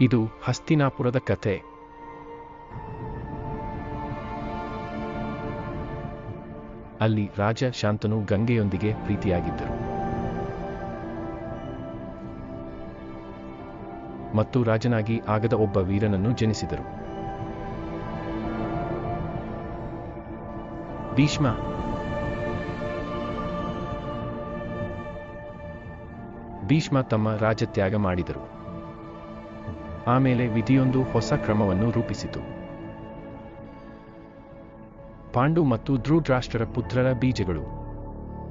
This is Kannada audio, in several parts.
ಇದು ಹಸ್ತಿನಾಪುರದ ಕಥೆ. ಅಲ್ಲಿ ರಾಜ ಶಾಂತನು ಗಂಗೆಯೊಂದಿಗೆ ಪ್ರೀತಿಯಾಗಿದ್ದರು. ಮತ್ತು ರಾಜನಾಗಿ ಆಗದ ಒಬ್ಬ ವೀರನನ್ನು ಜನಿಸಿದರು. ಭೀಷ್ಮ. ಭೀಷ್ಮ ತಮ್ಮ ರಾಜತ್ಯಾಗ ಮಾಡಿದರು. ಆಮೇಲೆ ವಿಧಿಯೊಂದು ಹೊಸ ಕ್ರಮವನ್ನು ರೂಪಿಸಿತು. ಪಾಂಡು ಮತ್ತು ಧ್ರುವರಾಷ್ಟ್ರರ ಪುತ್ರರ ಬೀಜಗಳು.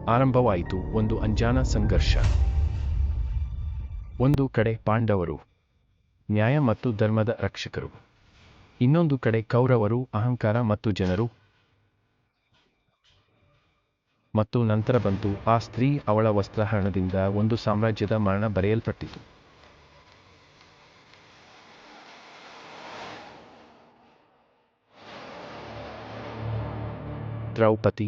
ಆರಂಭವಾಯಿತು ಒಂದು ಅಂಜಾನ ಸಂಘರ್ಷ. ಒಂದು ಕಡೆ ಪಾಂಡವರು, ನ್ಯಾಯ ಮತ್ತು ಧರ್ಮದ ರಕ್ಷಕರು. ಇನ್ನೊಂದು ಕಡೆ ಕೌರವರು, ಅಹಂಕಾರ ಮತ್ತು ಜನರು. ಮತ್ತು ನಂತರ ಬಂತು ಆ ಸ್ತ್ರೀ ಅವಳ ವಸ್ತ್ರಹರಣದಿಂದ ಒಂದು ಸಾಮ್ರಾಜ್ಯದ ಮರಣ ಬರೆಯಲ್ಪಟ್ಟಿತು. ದ್ರೌಪದಿ.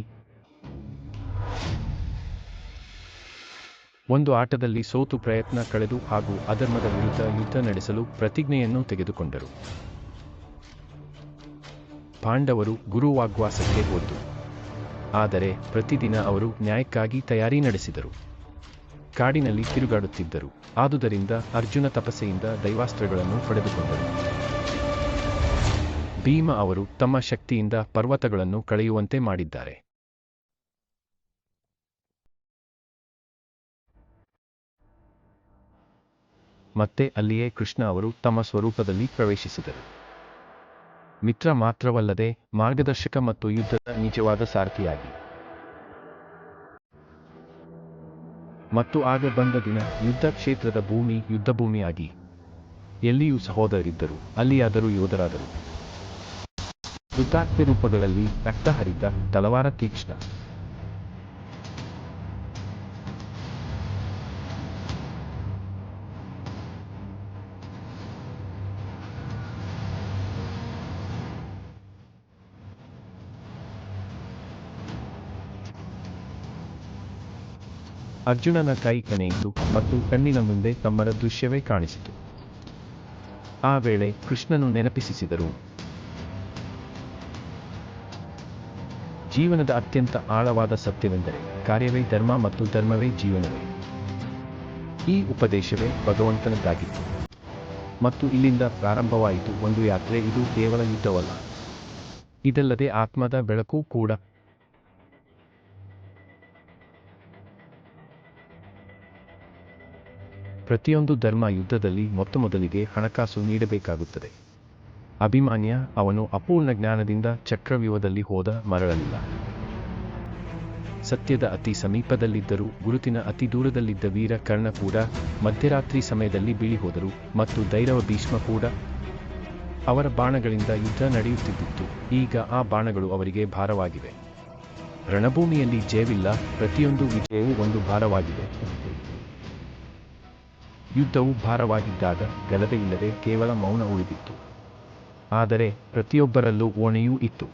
ಒಂದು ಆಟದಲ್ಲಿ ಸೋತು ಪ್ರಯತ್ನ ಕಳೆದು ಹಾಗೂ ಅಧರ್ಮದ ವಿರುದ್ಧ ಯುದ್ಧ ನಡೆಸಲು ಪ್ರತಿಜ್ಞೆಯನ್ನು ತೆಗೆದುಕೊಂಡರು. ಪಾಂಡವರು ಗುರುವಾಗ್ವಾಸಕ್ಕೆ ಹೋದ್ದು. ಆದರೆ ಪ್ರತಿದಿನ ಅವರು ನ್ಯಾಯಕ್ಕಾಗಿ ತಯಾರಿ ನಡೆಸಿದರು. ಕಾಡಿನಲ್ಲಿ ತಿರುಗಾಡುತ್ತಿದ್ದರು. ಆದುದರಿಂದ ಅರ್ಜುನ ತಪಸ್ಸೆಯಿಂದ ದೈವಾಸ್ತ್ರಗಳನ್ನು ಪಡೆದುಕೊಂಡರು. ಭೀಮ ಅವರು ತಮ್ಮ ಶಕ್ತಿಯಿಂದ ಪರ್ವತಗಳನ್ನು ಕಳೆಯುವಂತೆ ಮಾಡಿದ್ದಾರೆ. ಮತ್ತೆ ಅಲ್ಲಿಯೇ ಕೃಷ್ಣ ಅವರು ತಮ್ಮ ಸ್ವರೂಪದಲ್ಲಿ ಪ್ರವೇಶಿಸಿದರು. ಮಿತ್ರ ಮಾತ್ರವಲ್ಲದೆ ಮಾರ್ಗದರ್ಶಕ ಮತ್ತು ಯುದ್ಧದ ನಿಜವಾದ ಸಾರಥಿಯಾಗಿ. ಮತ್ತು ಆಗ ಬಂದ ದಿನ ಯುದ್ಧ ಕ್ಷೇತ್ರದ ಭೂಮಿ ಯುದ್ಧಭೂಮಿಯಾಗಿ. ಎಲ್ಲಿಯೂ ಸಹೋದರರಿದ್ದರು, ಅಲ್ಲಿಯಾದರೂ ಯೋಧರಾದರು. ಯುದ್ಧಾತ್ಮ ರೂಪಗಳಲ್ಲಿ ರಕ್ತ ಹರಿದ ತಲವಾರ ತೀಕ್ಷ್ಣ. ಅರ್ಜುನನ ಕೈ ಕನೆಯಿತು ಮತ್ತು ಕಣ್ಣಿನ ಮುಂದೆ ತಮ್ಮರ ದೃಶ್ಯವೇ ಕಾಣಿಸಿತು. ಆ ವೇಳೆ ಕೃಷ್ಣನು ನೆನಪಿಸಿದರು ಜೀವನದ ಅತ್ಯಂತ ಆಳವಾದ ಸತ್ಯವೆಂದರೆ ಕಾರ್ಯವೇ ಧರ್ಮ ಮತ್ತು ಧರ್ಮವೇ ಜೀವನವೇ. ಈ ಉಪದೇಶವೇ ಭಗವಂತನದ್ದಾಗಿತ್ತು. ಮತ್ತು ಇಲ್ಲಿಂದ ಪ್ರಾರಂಭವಾಯಿತು ಒಂದು ಯಾತ್ರೆ, ಇದು ಕೇವಲ ಯುದ್ಧವಲ್ಲ. ಇದಲ್ಲದೆ ಆತ್ಮದ ಬೆಳಕು ಕೂಡ. ಪ್ರತಿಯೊಂದು ಧರ್ಮ ಯುದ್ಧದಲ್ಲಿ ಮೊತ್ತಮೊದಲಿಗೆ ಹಣಕಾಸು ನೀಡಬೇಕಾಗುತ್ತದೆ. ಅಭಿಮಾನ್ಯ ಅವನು ಅಪೂರ್ಣ ಜ್ಞಾನದಿಂದ ಚಕ್ರವ್ಯೂಹದಲ್ಲಿ ಹೋದ ಮರಳಲಿಲ್ಲ. ಸತ್ಯದ ಅತಿ ಸಮೀಪದಲ್ಲಿದ್ದರೂ ಗುರುತಿನ ಅತಿ ದೂರದಲ್ಲಿದ್ದ ವೀರ ಕರ್ಣ ಕೂಡ ಮಧ್ಯರಾತ್ರಿ ಸಮಯದಲ್ಲಿ ಬೀಳಿ ಹೋದರು ಮತ್ತು ದೈರವ ಭೀಷ್ಮ ಕೂಡ ಅವರ ಬಾಣಗಳಿಂದ ಯುದ್ಧ ನಡೆಯುತ್ತಿದ್ದಿತ್ತು. ಈಗ ಆ ಬಾಣಗಳು ಅವರಿಗೆ ಭಾರವಾಗಿವೆ. ರಣಭೂಮಿಯಲ್ಲಿ ಜಯವಿಲ್ಲ, ಪ್ರತಿಯೊಂದು ವಿಜಯವೂ ಒಂದು ಭಾರವಾಗಿದೆ. ಯುದ್ಧವು ಭಾರವಾಗಿದ್ದಾಗ ಗಲಭೆಯಿಲ್ಲದೆ ಕೇವಲ ಮೌನ ಉಳಿದಿತ್ತು. ಆದರೆ ಪ್ರತಿಯೊಬ್ಬರಲ್ಲೂ ಓಣೆಯೂ ಇತ್ತು.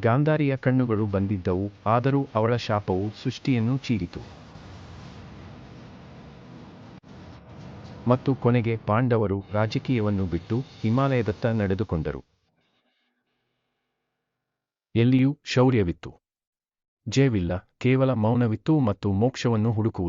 ಗಾಂಧಾರಿಯ ಕಣ್ಣುಗಳು ಬಂದಿದ್ದವು, ಆದರೂ ಅವಳ ಶಾಪವು ಸೃಷ್ಟಿಯನ್ನು ಚೀರಿತು. ಮತ್ತು ಕೊನೆಗೆ ಪಾಂಡವರು ರಾಜಕೀಯವನ್ನು ಬಿಟ್ಟು ಹಿಮಾಲಯದತ್ತ ನಡೆದುಕೊಂಡರು. ಎಲ್ಲಿಯೂ ಶೌರ್ಯವಿತ್ತು. ಜಯವಿಲ್ಲ, ಕೇವಲ ಮೌನವಿತ್ತು ಮತ್ತು ಮೋಕ್ಷವನ್ನು ಹುಡುಕುವುದು.